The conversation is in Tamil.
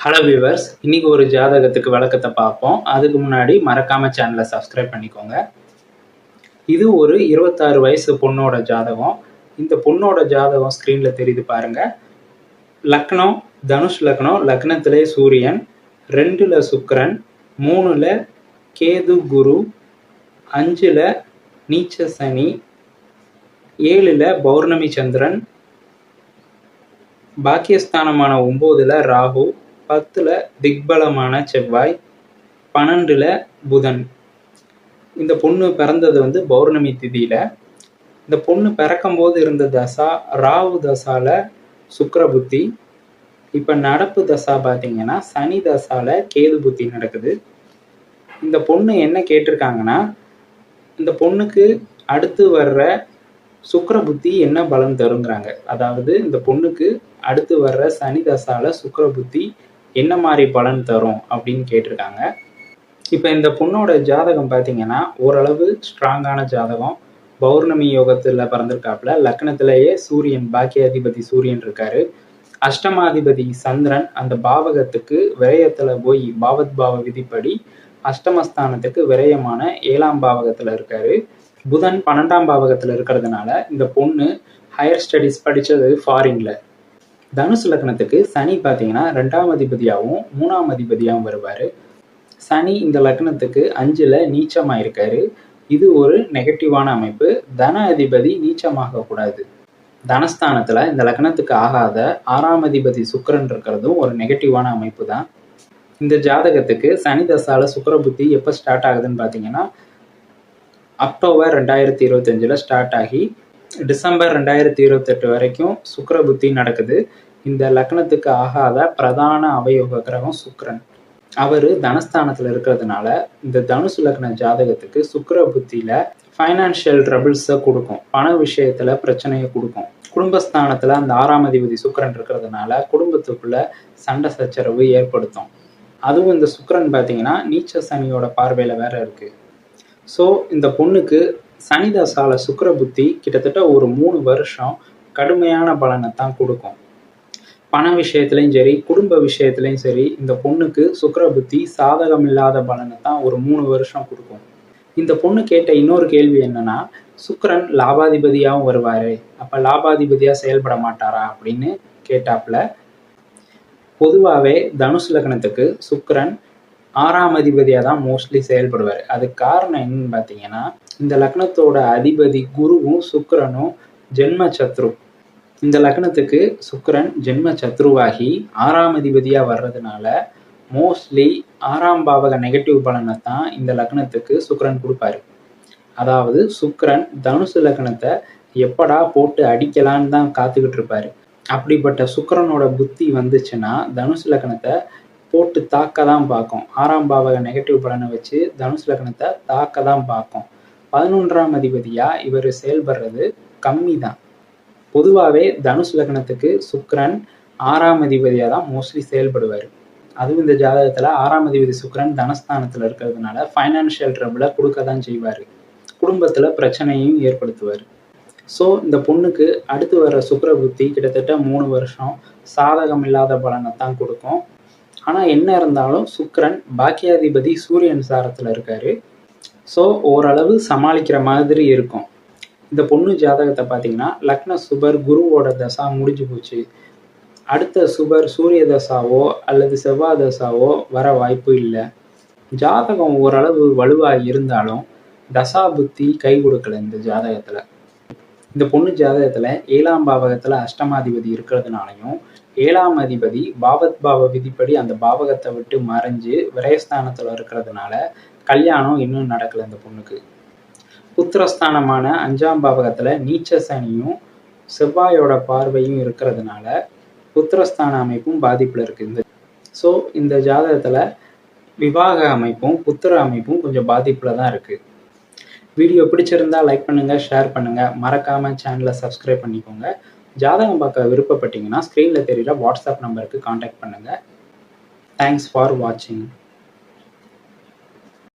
ஹலோ வியூவர்ஸ் இன்னைக்கு ஒரு ஜாதகத்துக்கு விளக்கத்தை பார்ப்போம். அதுக்கு முன்னாடி மறக்காம சேனலை சப்ஸ்கிரைப் பண்ணிக்கோங்க. இது ஒரு இருபத்தாறு வயசு பொண்ணோட ஜாதகம். இந்த பொண்ணோட ஜாதகம் ஸ்க்ரீன்ல தெரியுது பாருங்க. லக்னம் தனுஷ் லக்னம் லக்னத்திலே சூரியன் ரெண்டுல சுக்கரன் மூணுல கேது குரு அஞ்சுல நீச்ச சனி ஏழுல பௌர்ணமி சந்திரன் பாக்கியஸ்தானமான ஒம்போதுல ராகு பத்துல திக்பலமான செவ்வாய் பன்னெண்டுல புதன். இந்த பொண்ணு பிறந்தது வந்து பௌர்ணமி திதியில. இந்த பொண்ணு பிறக்கும்போது இருந்த தசா ராவு தசால சுக்கர புத்தி. இப்ப நடப்பு தசா பார்த்தீங்கன்னா சனி தசால கேது புத்தி நடக்குது. இந்த பொண்ணு என்ன கேட்டிருக்காங்கன்னா இந்த பொண்ணுக்கு அடுத்து வர்ற சுக்கர புத்தி என்ன பலன் தருங்கிறாங்க. அதாவது இந்த பொண்ணுக்கு அடுத்து வர்ற சனி தசால சுக்கர புத்தி என்ன மாதிரி பலன் தரும் அப்படின்னு கேட்டிருக்காங்க. இப்போ இந்த பொண்ணோட ஜாதகம் பார்த்தீங்கன்னா ஓரளவு ஸ்ட்ராங்கான ஜாதகம். பௌர்ணமி யோகத்தில் பிறந்திருக்காப்புல. லக்னத்திலேயே சூரியன் பாக்கியாதிபதி சூரியன் இருக்காரு. அஷ்டமாதிபதி சந்திரன் அந்த பாவகத்துக்கு விரயத்தில் போய் பாவத் பாவ விதிப்படி அஷ்டமஸ்தானத்துக்கு விரயமான ஏழாம் பாவகத்தில் இருக்காரு. புதன் பன்னெண்டாம் பாவகத்தில் இருக்கிறதுனால இந்த பொண்ணு ஹையர் ஸ்டடீஸ் படித்தது ஃபாரின்ல தனுசு லக்னத்துக்கு சனி பார்த்தீங்கன்னா ரெண்டாம் அதிபதியாகவும் மூணாம் அதிபதியாகவும் வருவார். சனி இந்த லக்னத்துக்கு அஞ்சில் நீச்சமாக இருக்காரு இது ஒரு நெகட்டிவான அமைப்பு. தன அதிபதி நீச்சமாக கூடாது தனஸ்தானத்தில் இந்த லக்னத்துக்கு ஆகாத ஆறாம் அதிபதி சுக்கரன் இருக்கிறதும் ஒரு நெகட்டிவான அமைப்பு தான் இந்த ஜாதகத்துக்கு சனி தசால சுக்கர புத்தி எப்போ ஸ்டார்ட் ஆகுதுன்னு பார்த்தீங்கன்னா அக்டோபர் ரெண்டாயிரத்தி இருபத்தஞ்சில் ஸ்டார்ட் ஆகி டிசம்பர் ரெண்டாயிரத்தி இருபத்தெட்டு வரைக்கும் சுக்கர புத்தி நடக்குது. இந்த லக்னத்துக்கு ஆகாத பிரதான அவயோக கிரகம் சுக்கரன். அவர் தனஸ்தானத்தில் இருக்கிறதுனால இந்த தனுசு லக்ன ஜாதகத்துக்கு சுக்கர புத்தியில் ஃபைனான்ஷியல் ட்ரபிள்ஸை கொடுக்கும். பண விஷயத்தில் பிரச்சனையை கொடுக்கும். குடும்பஸ்தானத்தில் அந்த ஆறாம் அதிபதி சுக்கரன் இருக்கிறதுனால குடும்பத்துக்குள்ள சண்டை சச்சரவு ஏற்படுத்தும். அதுவும் இந்த சுக்கரன் பார்த்தீங்கன்னா நீச்ச சனியோட பார்வையில் வேற இருக்கு. ஸோ இந்த பொண்ணுக்கு சனிதசால சுக்கர புத்தி கிட்டத்தட்ட ஒரு மூணு வருஷம் கடுமையான பலனை தான் கொடுக்கும். பண விஷயத்துலையும் சரி குடும்ப விஷயத்துலையும் சரி இந்த பொண்ணுக்கு சுக்கர புத்தி சாதகம் இல்லாத பலனை தான் ஒரு மூணு வருஷம் கொடுக்கும். இந்த பொண்ணு கேட்ட இன்னொரு கேள்வி என்னன்னா சுக்கரன் லாபாதிபதியாகவும் வருவாரு. அப்ப லாபாதிபதியா செயல்பட மாட்டாரா அப்படின்னு கேட்டாப்புல பொதுவாகவே தனுசு லக்னத்துக்கு சுக்கரன் ஆறாம் அதிபதியாக தான் மோஸ்ட்லி செயல்படுவார். அதுக்கு காரணம் என்னன்னு பார்த்தீங்கன்னா இந்த லக்னத்தோட அதிபதி குருவும் சுக்கரனும் ஜென்ம சத்ரு இந்த லக்னத்துக்கு சுக்கரன் ஜென்ம சத்ருவாகி ஆறாம் அதிபதியாக வர்றதுனால மோஸ்ட்லி ஆறாம் பாவக நெகட்டிவ் பலனை தான் இந்த லக்னத்துக்கு சுக்கரன் கொடுப்பாரு. அதாவது சுக்கரன் தனுசு லக்னத்தை எப்படா போட்டு அடிக்கலான்னு தான் காத்துக்கிட்டு இருப்பாரு. அப்படிப்பட்ட சுக்கரனோட புத்தி வந்துச்சுன்னா தனுசு லக்னத்தை போட்டு தாக்க தான் பார்க்கும். ஆறாம் பாவக நெகட்டிவ் பலனை வச்சு தனுசு லக்னத்தை தாக்க தான் பார்க்கும். பதினொன்றாம் அதிபதியா இவர் செயல்படுறது கம்மி தான் பொதுவாகவே தனுஷ் லக்னத்துக்கு சுக்ரன் ஆறாம் அதிபதியாக தான் மோஸ்ட்லி செயல்படுவார். அதுவும் இந்த ஜாதகத்தில் ஆறாம் அதிபதி சுக்ரன் தனஸ்தானத்தில் இருக்கிறதுனால ஃபைனான்ஷியல் ட்ரபிளை கொடுக்க தான் செய்வார். குடும்பத்தில் பிரச்சனையும் ஏற்படுத்துவார். ஸோ இந்த பொண்ணுக்கு அடுத்து வர சுக்கர புத்தி கிட்டத்தட்ட மூணு வருஷம் சாதகம் இல்லாத பலனை தான் கொடுக்கும். ஆனால் என்ன இருந்தாலும் சுக்கரன் பாக்கியாதிபதி சூரியன் சாரத்தில் இருக்காரு. ஸோ ஓரளவு சமாளிக்கிற மாதிரி இருக்கும். இந்த பொண்ணு ஜாதகத்தை பார்த்தீங்கன்னா லக்ன சுபர் குருவோட தசா முடிஞ்சு போச்சு. அடுத்த சுபர் சூரிய தசாவோ அல்லது செவ்வாய் தசாவோ வர வாய்ப்பு இல்லை. ஜாதகம் ஓரளவு வலுவாக இருந்தாலும் தசா புத்தி கை கொடுக்கல இந்த ஜாதகத்தில். இந்த பொண்ணு ஜாதகத்தில் ஏழாம் பாவகத்தில் அஷ்டமாதிபதி இருக்கிறதுனாலையும் ஏழாம் அதிபதி பாவத் பாவ விதிப்படி அந்த பாவகத்தை விட்டு மறைஞ்சு விரயஸ்தானத்தில் இருக்கிறதுனால கல்யாணம் இன்னும் நடக்கல இந்த பொண்ணுக்கு. புத்திரஸ்தானமான அஞ்சாம் பாவகத்தில் நீச்ச சனியும் செவ்வாயோட பார்வையும் இருக்கிறதுனால புத்திரஸ்தான அமைப்பும் பாதிப்பில் இருக்குது ஸோ இந்த ஜாதகத்தில் விவாக அமைப்பும் புத்திர அமைப்பும் கொஞ்சம் பாதிப்பில் தான் இருக்குது வீடியோ பிடிச்சிருந்தா லைக் பண்ணுங்கள் ஷேர் பண்ணுங்கள் மறக்காமல் சேனலை சப்ஸ்கிரைப் பண்ணிக்கோங்க. ஜாதகம் பார்க்க விருப்பப்பட்டீங்கன்னா ஸ்க்ரீனில் தெரியுற வாட்ஸ்அப் நம்பருக்கு காண்டாக்ட் பண்ணுங்கள் தேங்க்ஸ் ஃபார் வாட்சிங்